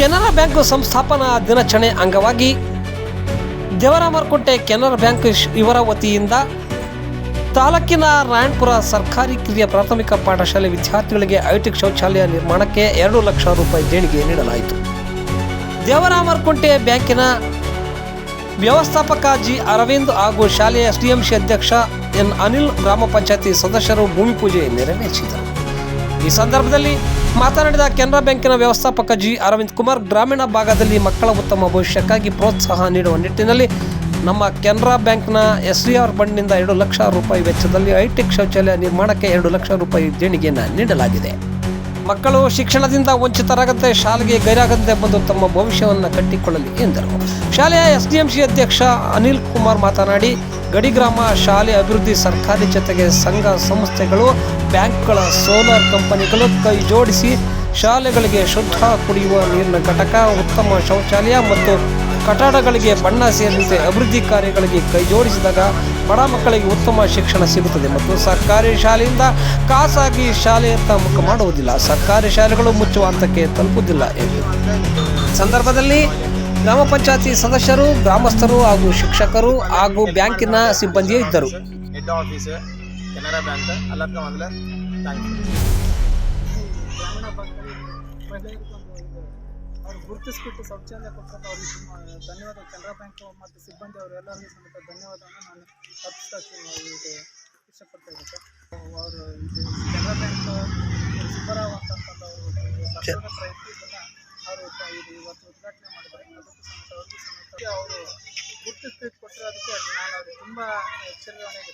Canara bank ಸಂಸ್ಥಾಪನಾ ದಿನಾಚರಣೆ ಅಂಗವಾಗಿ ದೇವರಾಮರಕುಂಟೆ ಕೆನರಾ ಬ್ಯಾಂಕ್ ಇವರ ವತಿಯಿಂದ ತಾಲೂಕಿನ ರಾಯಣಪುರ ಸರ್ಕಾರಿ ಕಿರಿಯ ಪ್ರಾಥಮಿಕ ಪಾಠಶಾಲೆ ವಿದ್ಯಾರ್ಥಿಗಳಿಗೆ ಐಟಿಕ್ ಶೌಚಾಲಯ ನಿರ್ಮಾಣಕ್ಕೆ ಎರಡು ಲಕ್ಷ ರೂಪಾಯಿ ದೇಣಿಗೆ ನೀಡಲಾಯಿತು. ದೇವರಾಮರಕುಂಟೆ ಬ್ಯಾಂಕಿನ ವ್ಯವಸ್ಥಾಪಕ ಜಿ ಅರವಿಂದ್ ಹಾಗೂ ಶಾಲೆಯ ಟಿಎಂಸಿ ಅಧ್ಯಕ್ಷ ಎನ್ ಅನಿಲ್ ಗ್ರಾಮ ಪಂಚಾಯತಿ ಸದಸ್ಯರು ಭೂಮಿ ಪೂಜೆ ನೆರವೇರಿಸಿದರು. ಈ ಸಂದರ್ಭದಲ್ಲಿ ಮಾತನಾಡಿದ ಕೆನರಾ ಬ್ಯಾಂಕಿನ ವ್ಯವಸ್ಥಾಪಕ ಜಿ. ಅರವಿಂದ್ ಕುಮಾರ್, ಗ್ರಾಮೀಣ ಭಾಗದಲ್ಲಿ ಮಕ್ಕಳ ಉತ್ತಮ ಭವಿಷ್ಯಕ್ಕಾಗಿ ಪ್ರೋತ್ಸಾಹ ನೀಡುವ ನಿಟ್ಟಿನಲ್ಲಿ ನಮ್ಮ ಕೆನರಾ ಬ್ಯಾಂಕ್ನ ಎಸ್ ಡಿ ಆರ್ ಬಂಡ್ನಿಂದ ಎರಡು ಲಕ್ಷ ರೂಪಾಯಿ ವೆಚ್ಚದಲ್ಲಿ ಹೈಟೆಕ್ ಶೌಚಾಲಯ ನಿರ್ಮಾಣಕ್ಕೆ ಎರಡು ಲಕ್ಷ ರೂಪಾಯಿ ದೇಣಿಗೆಯನ್ನು ನೀಡಲಾಗಿದೆ. ಮಕ್ಕಳು ಶಿಕ್ಷಣದಿಂದ ವಂಚಿತರಾಗದೆ ಶಾಲೆಗೆ ಗೈರಾಗದಂತೆ ಬಂದು ತಮ್ಮ ಭವಿಷ್ಯವನ್ನು ಕಟ್ಟಿಕೊಳ್ಳಲಿ ಎಂದರು. ಶಾಲೆಯ ಎಸ್ಡಿಎಂಸಿ ಅಧ್ಯಕ್ಷ ಅನಿಲ್ ಕುಮಾರ್ ಮಾತನಾಡಿ ಗಡಿ ಗ್ರಾಮ ಶಾಲೆ ಅಭಿವೃದ್ಧಿ ಸರ್ಕಾರಿ ಜೊತೆಗೆ ಸಂಘ ಸಂಸ್ಥೆಗಳು, ಬ್ಯಾಂಕ್ಗಳ ಸೋಲಾರ್ ಕಂಪನಿಗಳು ಕೈ ಜೋಡಿಸಿ ಶಾಲೆಗಳಿಗೆ ಶುದ್ಧ ಕುಡಿಯುವ ನೀರಿನ ಘಟಕ, ಉತ್ತಮ ಶೌಚಾಲಯ ಮತ್ತು ಕಟ್ಟಡಗಳಿಗೆ ಬಣ್ಣ ಸೇರಿದಂತೆ ಅಭಿವೃದ್ಧಿ ಕಾರ್ಯಗಳಿಗೆ ಕೈ ಜೋಡಿಸಿದಾಗ ಬಡ ಮಕ್ಕಳಿಗೆ ಉತ್ತಮ ಶಿಕ್ಷಣ ಸಿಗುತ್ತದೆ ಮತ್ತು ಸರ್ಕಾರಿ ಶಾಲೆಯಿಂದ ಖಾಸಗಿ ಶಾಲೆಯತ್ತ ಮುಖ ಮಾಡುವುದಿಲ್ಲ. ಸರ್ಕಾರಿ ಶಾಲೆಗಳು ಮುಚ್ಚುವ ಹಂತಕ್ಕೆ ತಲುಪುವುದಿಲ್ಲ ಎಂದು. ಸಂದರ್ಭದಲ್ಲಿ ಗ್ರಾಮ ಪಂಚಾಯತಿ ಸದಸ್ಯರು ಗ್ರಾಮಸ್ಥರು ಹಾಗೂ ಶಿಕ್ಷಕರು ಹಾಗೂ ಬ್ಯಾಂಕಿನ ಸಿಬ್ಬಂದಿಯೇ ಇದ್ದರು. ಹೆಡ್ ಆಫೀಸ್ ಕೆನರಾ ಬ್ಯಾಂಕ್ ಎಲ್ಲದಕ್ಕೂ ಮೊದಲು. ಥ್ಯಾಂಕ್ ಯು ಗ್ರಾಮೀಣ ಭಾಗದಲ್ಲಿ ಇದು ಅವ್ರು ಗುರುತಿಸ್ಬಿಟ್ಟು ಶೌಚಾಲಯ ಕೊಟ್ಟಂತ ಅವ್ರಿಗೆ ತುಂಬ ಧನ್ಯವಾದ. ಕೆನರಾ ಬ್ಯಾಂಕ್ ಮತ್ತು ಸಿಬ್ಬಂದಿ ಅವರು ಎಲ್ಲರಿಗೂ ಸಮೇತ ಧನ್ಯವಾದವನ್ನು ನಾನು ಅರ್ಪಿಸ್ತಾ ಇದು ಇಷ್ಟಪಡ್ತಾ ಇದ್ದೆ ಸರ್ ಅವರು ಇದು ಕೆನರಾ ಬ್ಯಾಂಕ್ ಸುಬ್ಬರಾವ್ ಅಂತಕ್ಕಂಥವ್ರು ಪ್ರಯತ್ನ ಅವರು ಇದು ಇವತ್ತು ಉದ್ಘಾಟನೆ ಮಾಡಿದರೆ ಅದಕ್ಕೂ ಸಮೇತ ಅವ್ರಿಗೂ ಸಮೇತ ಅವರು ಗುರುತಿಸ್ಬಿಟ್ಟು ಕೊಟ್ಟರೆ ಅದಕ್ಕೆ ನಾನು ಅವ್ರಿಗೆ ತುಂಬ ಎಚ್ಚರಿಕೆ ಯಾಕಂದ್ರೆ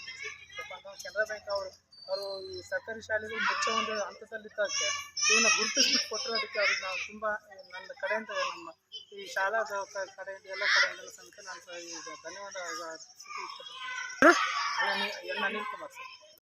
ಕೆನರಾ ಬ್ಯಾಂಕ್ ಅವರು ಅವರು ಈ ಸರ್ಕಾರಿ ಶಾಲೆಗಳು ಮುಚ್ಚೋ ಒಂದು ಹಂತದಲ್ಲಿದ್ದಕ್ಕೆ ಇವನ್ನ ಗುರುತಿಸ್ಬಿಟ್ಟು ಕೊಟ್ಟಿರೋದಕ್ಕೆ ಅವ್ರಿಗೆ ನಾವು ತುಂಬ ನನ್ನ ಕಡೆಯಿಂದ ನಮ್ಮ ಈ ಶಾಲಾ ಕಡೆಯಿಂದ ಎಲ್ಲ ಕಡೆಯಿಂದ ಸಮೇತ ನಾನು ಈಗ ಧನ್ಯವಾದ ಇಷ್ಟಪಡ್ತೀನಿ. ಅನಿಲ್ ಕುಮಾರ್ ಸರ್.